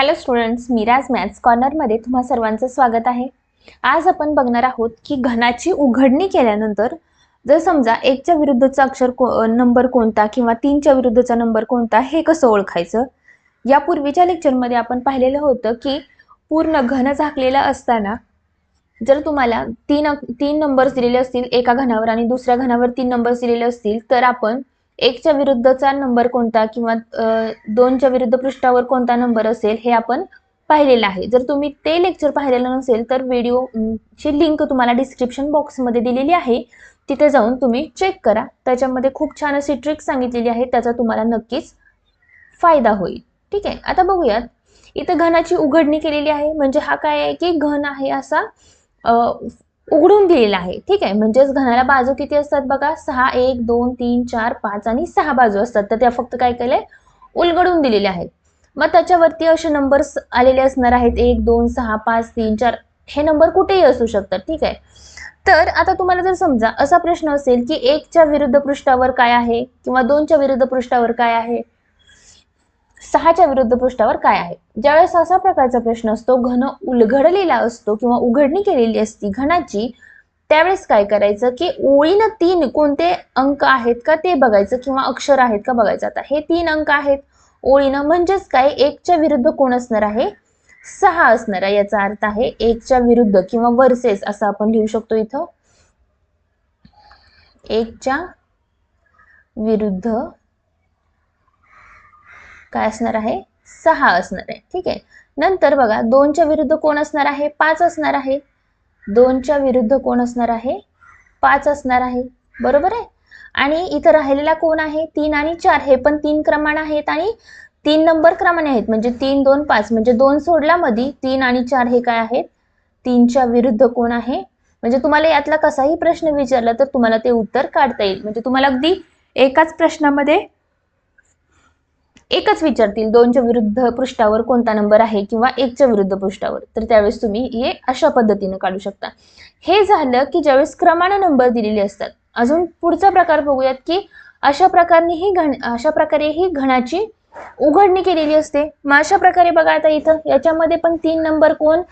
Hello students Miraj maths कॉर्नरमध्ये तुम्हा सर्वांचं स्वागत आहे. आज आपण बघणार आहोत की घनाची उघडणी केल्यानंतर जर समजा एकच्या विरुद्धचा अक्षर को नंबर कोणता किंवा तीनच्या विरुद्धचा नंबर कोणता हे कसं ओळखायचं? यापूर्वीच्या लेक्चरमध्ये आपण पाहिलेलं होतं की पूर्ण घन झाकलेला असताना जर तुम्हाला तीन तीन नंबर्स दिलेले असतील एका घनावर आणि दुसऱ्या घनावर तीन नंबर्स दिलेले असतील तर आपण एकच्या विरुद्धचा नंबर कोणता किंवा दोनच्या विरुद्ध पृष्ठावर कोणता नंबर असेल हे आपण पाहिलेलं आहे. जर तुम्ही ते लेक्चर पाहिलेलं नसेल तर व्हिडिओ ची लिंक तुम्हाला डिस्क्रिप्शन बॉक्समध्ये दिलेली आहे. तिथे जाऊन तुम्ही चेक करा. त्याच्यामध्ये खूप छान अशी ट्रिक सांगितलेली आहे. त्याचा तुम्हाला नक्कीच फायदा होईल. ठीक आहे? आता बघूयात. इथं घनाची उघडणी केलेली आहे. म्हणजे हा काय आहे की घन आहे असा उघडून दिलेला आहे. ठीक आहे? म्हणजेच घनाला बाजू किती असतात बघा? सहा एक दोन तीन चार पाच आणि सहा बाजू असतात. तर त्या फक्त काय केलंय? उलगडून दिलेल्या आहेत. मग त्याच्यावरती असे नंबर्स आलेले असणार आहेत. एक दोन सहा पाच तीन चार. हे नंबर कुठेही असू शकतात. ठीक आहे? तर आता तुम्हाला जर समजा असा प्रश्न असेल की एकच्या विरुद्ध पृष्ठावर काय आहे? किंवा दोनच्या विरुद्ध पृष्ठावर काय आहे? सहाच्या विरुद्ध पृष्ठावर काय आहे? ज्यावेळेस असा प्रकारचा प्रश्न असतो घन उलगडलेला असतो किंवा उघडणी केलेली असती घनाची त्यावेळेस काय करायचं की ओळीनं तीन कोणते अंक आहेत का ते बघायचं किंवा अक्षर आहेत का बघायचं. आता हे तीन अंक आहेत. ओळीनं म्हणजेच काय? एकच्या विरुद्ध कोण असणार आहे? सहा असणार आहे याचा अर्थ आहे एकच्या विरुद्ध किंवा वर्सेस असं आपण लिहू शकतो इथं. एकच्या विरुद्ध काय असणार आहे? सहा असणार आहे. ठीक आहे? नंतर बघा दोनच्या विरुद्ध कोण असणार आहे? पाच असणार आहे. दोनच्या विरुद्ध कोण असणार आहे? पाच असणार आहे. बरोबर आहे? आणि इथं राहिलेला कोण आहे? तीन आणि चार. हे पण तीन क्रमांक आहेत आणि तीन नंबर क्रमाने आहेत. म्हणजे तीन दोन पाच. म्हणजे दोन सोडला मध्ये तीन आणि चार हे काय आहेत? तीनच्या विरुद्ध कोण आहे? म्हणजे तुम्हाला यातला कसाही प्रश्न विचारला तर तुम्हाला ते उत्तर काढता येईल. म्हणजे तुम्हाला अगदी एकाच प्रश्नामध्ये एकच विचारतील दोनच्या विरुद्ध पृष्ठावर कोणता नंबर आहे किंवा एकच्या विरुद्ध पृष्ठावर. तर त्यावेळेस तुम्ही हे अशा पद्धतीने काढू शकता. हे झालं की ज्यावेळेस क्रमाने नंबर दिलेले असतात अजून पुढचा प्रकार बघूयात की अशा प्रकारे ही घण अशा प्रकारे ही घणाची उघडणी केलेली असते. मग अशा प्रकारे बघा आता इथं याच्यामध्ये पण तीन नंबर कोण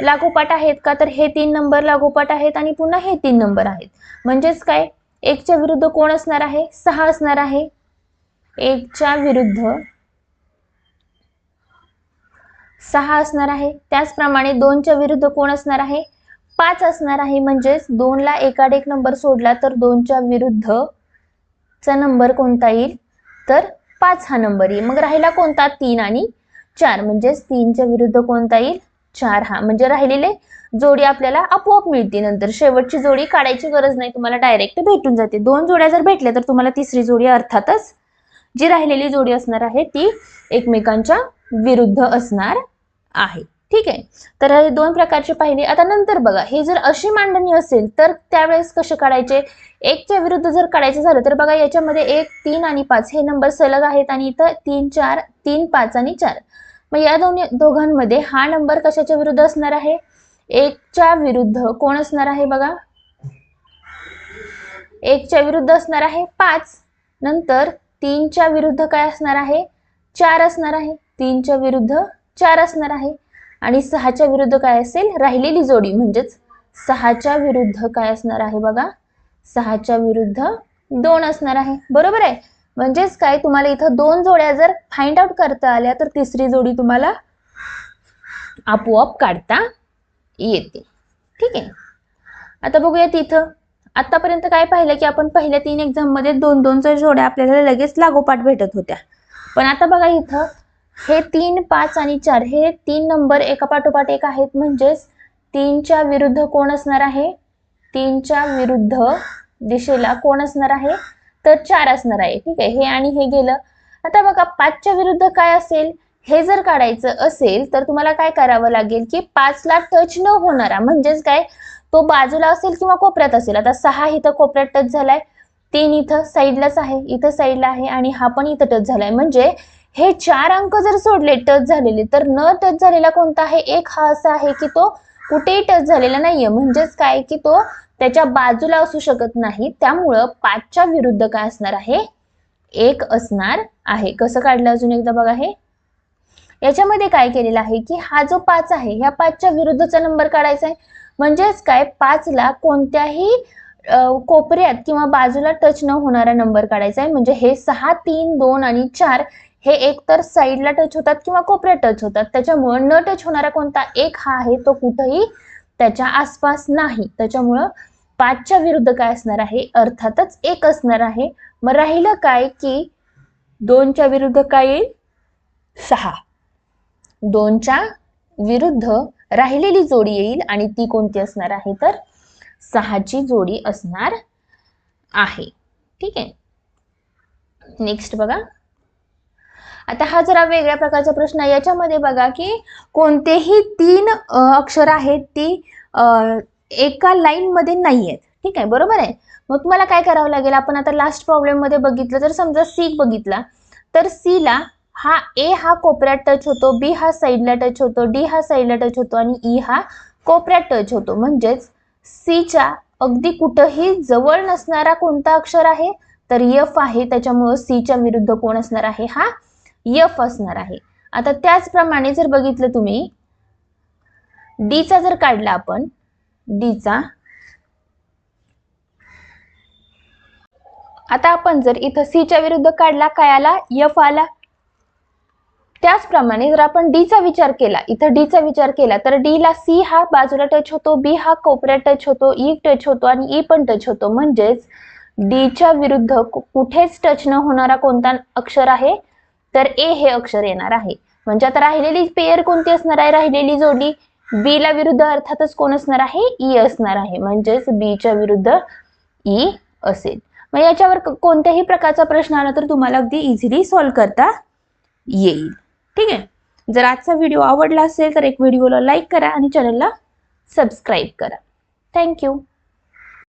लागोपाठ आहेत का? तर हे तीन नंबर लागोपाठ आहेत आणि पुन्हा हे तीन नंबर आहेत. म्हणजेच काय? एकच्या विरुद्ध कोण असणार आहे? सहा असणार आहे. एकच्या विरुद्ध सहा असणार आहे. त्याचप्रमाणे दोनच्या विरुद्ध कोण असणार आहे? पाच असणार आहे. म्हणजेच दोनला एकाड एक नंबर सोडला तर दोनच्या विरुद्ध चा नंबर कोणता येईल? तर पाच हा नंबर येईल. मग राहिला कोणता? तीन आणि चार. म्हणजेच तीनच्या विरुद्ध कोणता येईल? चार हा. म्हणजे राहिलेले जोडी आपल्याला आपोआप मिळते नंतर शेवटची जोडी काढायची गरज नाही. तुम्हाला डायरेक्ट भेटून जाते. दोन जोड्या जर भेटल्या तर तुम्हाला तिसरी जोडी अर्थातच जी राहिलेली जोडी असणार आहे ती एकमेकांच्या विरुद्ध असणार आहे. ठीक आहे? तर हे दोन प्रकारचे पाहिले आता नंतर बघा हे जर अशी मांडणी असेल तर त्यावेळेस कसे काढायचे? एकच्या विरुद्ध जर काढायचं झालं तर बघा याच्यामध्ये एक तीन आणि पाच हे नंबर सलग आहेत आणि इथं तीन चार तीन पाच आणि चार. मग या दोन्ही दोघांमध्ये हा नंबर कशाच्या विरुद्ध असणार आहे? एकच्या विरुद्ध कोण असणार आहे बघा? एकच्या विरुद्ध असणार आहे पाच. नंतर तीनच्या विरुद्ध काय असणार आहे? चार असणार आहे. तीनच्या विरुद्ध चार असणार आहे. आणि सहाच्या विरुद्ध काय असेल? राहिलेली जोडी. म्हणजेच सहाच्या विरुद्ध काय असणार आहे बघा? सहाच्या विरुद्ध दोन असणार आहे. बरोबर आहे? म्हणजेच काय? तुम्हाला इथं दोन जोड्या जर फाइंड आउट करता आल्या तर तिसरी जोडी तुम्हाला आपोआप काढता येते. ठीक आहे? आता बघूया तिथं आतापर्यंत काय पाहिलं की आपण पहिल्या तीन एक्झाममध्ये दोन दोनच्या जोड्या आपल्याला लगेच लागोपाठ भेटत होत्या. पण आता बघा इथं हे तीन पाच आणि चार हे तीन नंबर एका पाठोपाठ एक आहेत. म्हणजेच तीनच्या विरुद्ध कोण असणार आहे? तीनच्या विरुद्ध दिशेला कोण असणार आहे? तर चार असणार आहे. ठीक आहे? हे आणि हे गेलं. आता बघा पाचच्या विरुद्ध काय असेल? हे जर काढायचं असेल तर तुम्हाला काय करावं लागेल की पाचला टच न होणारा म्हणजेच काय तो बाजूला असेल किंवा कोपऱ्यात असेल. आता सहा इथं कोपऱ्यात टच झालाय तीन इथं साईडलाच आहे इथं साईडला आहे आणि हा पण इथं टच झालाय. म्हणजे हे चार अंक जर सोडले टच झालेले तर न टच झालेला कोणता आहे? एक हा असा आहे की तो कुठेही टच झालेला नाहीये. म्हणजेच काय की तो त्याच्या बाजूला असू शकत नाही. त्यामुळं पाचच्या विरुद्ध काय असणार आहे? एक असणार आहे. कसं काढलं अजून एकदा बघा हे? याच्यामध्ये काय केलेलं आहे की हा जो पाच आहे ह्या पाचच्या विरुद्धचा नंबर काढायचा आहे. म्हणजेच काय? पाचला कोणत्याही कोपऱ्यात किंवा बाजूला टच न होणारा नंबर काढायचा आहे. म्हणजे हे सहा तीन दोन आणि चार हे एक तर साईडला टच होतात किंवा कोपऱ्यात टच होतात. त्याच्यामुळं न टच होणारा कोणता एक हा आहे तो कुठंही त्याच्या आसपास नाही. त्याच्यामुळं पाचच्या विरुद्ध काय असणार आहे? अर्थातच एक असणार आहे. मग राहिलं काय की दोनच्या विरुद्ध काय येईल? सहा. दोनच्या विरुद्ध राहिलेली जोडी येईल आणि ती कोणती असणार आहे तर सहाची जोडी असणार आहे. ठीक आहे? नेक्स्ट बघा. आता हा जरा वेगळ्या प्रकारचा प्रश्न आहे. याच्यामध्ये बघा की कोणतेही तीन अक्षर आहेत ती एका एका लाईनमध्ये नाही आहेत ठीक आहे? बरोबर आहे? मग तुम्हाला काय करावं लागेल? आपण आता लास्ट प्रॉब्लेममध्ये बघितलं तर समजा सी बघितला. तर सी ला हा ए हा कोपऱ्यात टच होतो बी हा साईडला टच होतो डी हा साईडला टच होतो आणि ई हा कोपऱ्यात टच होतो. म्हणजेच सीच्या अगदी कुठंही जवळ नसणारा कोणता अक्षर आहे तर यफ आहे. त्याच्यामुळं सीच्या विरुद्ध कोण असणार आहे? हा यफ असणार आहे. आता त्याचप्रमाणे जर बघितलं तुम्ही डीचा जर काढला आपण डीचा आता आपण जर इथं सीच्या विरुद्ध काढला काय आला? यफ आला. त्याचप्रमाणे जर आपण डीचा विचार केला इथं डीचा विचार केला तर डी ला सी हा बाजूला टच होतो बी हा कोपऱ्यात टच होतो e ई टच होतो आणि ई पण टच होतो. म्हणजेच डीच्या विरुद्ध कुठेच टच न होणारा कोणता अक्षर आहे तर ए हे अक्षर येणार आहे. म्हणजे आता राहिलेली पेयर कोणती असणार आहे? राहिलेली जोडी बी ला विरुद्ध अर्थातच कोण असणार आहे? ई असणार आहे. म्हणजेच बीच्या विरुद्ध ई असेल. मग याच्यावर कोणत्याही प्रकारचा प्रश्न आला तर तुम्हाला अगदी इझिली सॉल्व्ह करता येईल. ठीक आहे? जर आजचा व्हिडिओ आवडला असेल तर एक व्हिडिओला लाईक करा आणि चॅनलला सबस्क्राईब करा. थँक्यू